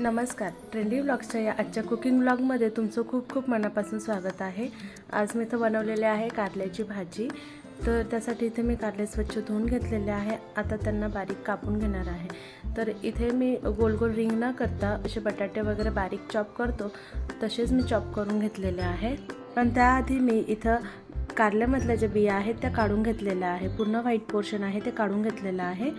नमस्कार. ट्रेंडी ब्लॉग्सच्या या आजच्या कुकिंग ब्लॉगमध्ये तुमचं खूप खूप मनापासून स्वागत आहे. आज मी इथं बनवलेले आहे कारल्याची भाजी. तर त्यासाठी इथे मी कारले स्वच्छ धुवून घेतलेले आहे. आता त्यांना बारीक कापून घेणार आहे. तर इथे मी गोल गोल रिंग न करता असे बटाटे वगैरे बारीक चॉप करतो. तसेच मी चॉप करून घेतलेले आहे. पण त्याआधी मी इथं कारल्यामधल्या ज्या बिया आहेत त्या काढून घेतलेल्या आहे. पूर्ण व्हाईट पोर्शन आहे ते काढून घेतलेलं आहे.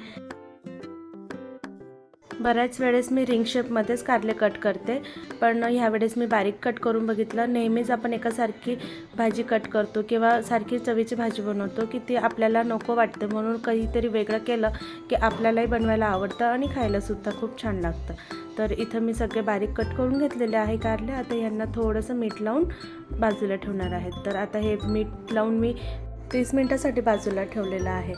बऱ्याच वेळेस मी रिंग शेपमध्येच कारले कट करते. पण ह्यावेळेस मी बारीक कट करून बघितलं. नेहमीच आपण एकासारखी भाजी कट करतो किंवा सारखी चवीची भाजी बनवतो की ती आपल्याला नको वाटते. म्हणून काहीतरी वेगळं केलं की आपल्यालाही बनवायला आवडतं आणि खायलासुद्धा खूप छान लागतं. तर इथं मी सगळे बारीक कट करून घेतलेले आहे कारले. आता यांना थोडंसं मीठ लावून बाजूला ठेवणार आहेत. तर आता हे मीठ लावून मी तीस मिनटासाठी बाजूला ठेवलेलं आहे.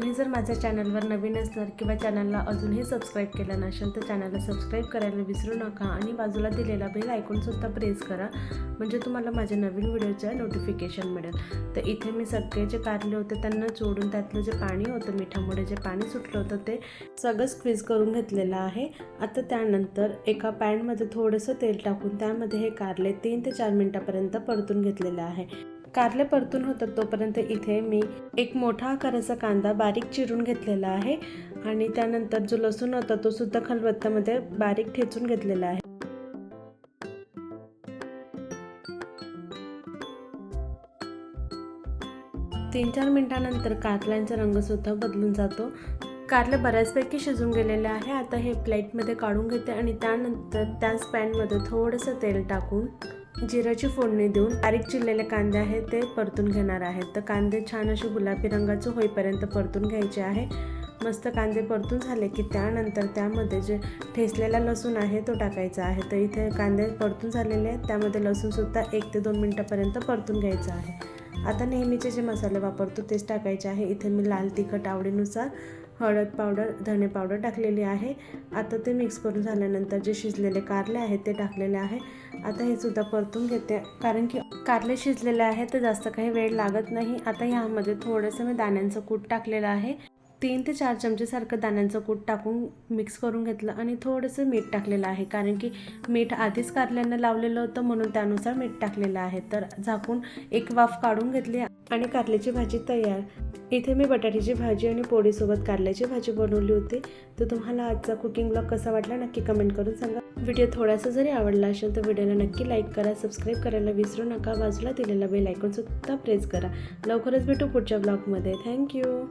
तुम्ही जर माझ्या चॅनलवर नवीन असणार किंवा चॅनलला अजूनही सबस्क्राईब केलं नसेल तर चॅनलला सबस्क्राईब करायला विसरू नका आणि बाजूला दिलेला बेल ऐकूनसुद्धा प्रेस करा म्हणजे तुम्हाला माझ्या नवीन व्हिडिओचं नोटिफिकेशन मिळेल. तर इथे मी सगळे जे कारले होते त्यांना जोडून त्यातलं जे पाणी होतं मिठामुळे जे पाणी सुटलं होतं ते सगळं स्क्वीज करून घेतलेलं आहे. आता त्यानंतर एका पॅनमध्ये थोडंसं तेल टाकून त्यामध्ये हे कारले तीन ते चार मिनटापर्यंत परतून घेतलेलं आहे. कारले परतून होतात तोपर्यंत इथे मी एक मोठा आकाराचा कांदा बारीक चिरून घेतलेला आहे. आणि त्यानंतर जो लसूण होता तो सुद्धा खलबत्त्यामध्ये बारीक ठेचून घेतलेला आहे. तीन चार मिनटानंतर कारल्यांचा रंगसुद्धा बदलून जातो. कारले बऱ्याचपैकी शिजून गेलेले आहे. आता हे प्लेटमध्ये काढून घेते आणि त्यानंतर त्याच पॅनमध्ये थोडंसं तेल टाकून जिऱ्याची फोडणी देऊन बारीक चिरलेले कांदे आहेत ते परतून घेणार आहेत. तर कांदे छान असे गुलाबी रंगाचे होईपर्यंत परतून घ्यायचे आहे. मस्त कांदे परतून झाले की त्यानंतर त्यामध्ये जे ठेसलेला लसूण आहे तो टाकायचा आहे. तर इथे कांदे परतून झालेले आहेत त्यामध्ये लसूणसुद्धा एक ते दोन मिनटापर्यंत परतून घ्यायचं आहे. आता नेहमीचे जे मसाले वापरतो तेच टाकायचे आहे. इथे मी लाल तिखट आवडीनुसार हळद पावडर धने पावडर टाकलेली आहे. आता ते मिक्स करून झाल्यानंतर जे शिजलेले कारले आहेत ते टाकलेले आहे. आता हे सुद्धा परतून घेते. कारण की कारले शिजलेले आहे तर जास्त काही वेळ लागत नाही. आता ह्यामध्ये थोडंसं मी दाण्यांचं कूट टाकलेलं आहे. तीन ते चार चमचेसारखं दाण्यांचं कूट टाकून मिक्स करून घेतलं आणि थोडंसं मीठ टाकलेलं आहे. कारण की मीठ आधीच कारल्यांना लावलेलं होतं म्हणून त्यानुसार मीठ टाकलेलं आहे. तर झाकून एक वाफ काढून घेतली आणि कारल्याची भाजी तयार. इथे मी बटाट्याची भाजी आणि पोळीसोबत कारल्याची भाजी बनवली होती. तर तुम्हाला आजचा कुकिंग ब्लॉग कसा वाटला नक्की कमेंट करून सांगा. व्हिडिओ थोडासा जरी आवडला असेल तर व्हिडिओला नक्की लाईक करा सबस्क्राईब करायला विसरू नका. बाजूला दिलेला बेल ऐकून सुद्धा प्रेस करा. लवकरच भेटू पुढच्या ब्लॉगमध्ये थँक्यू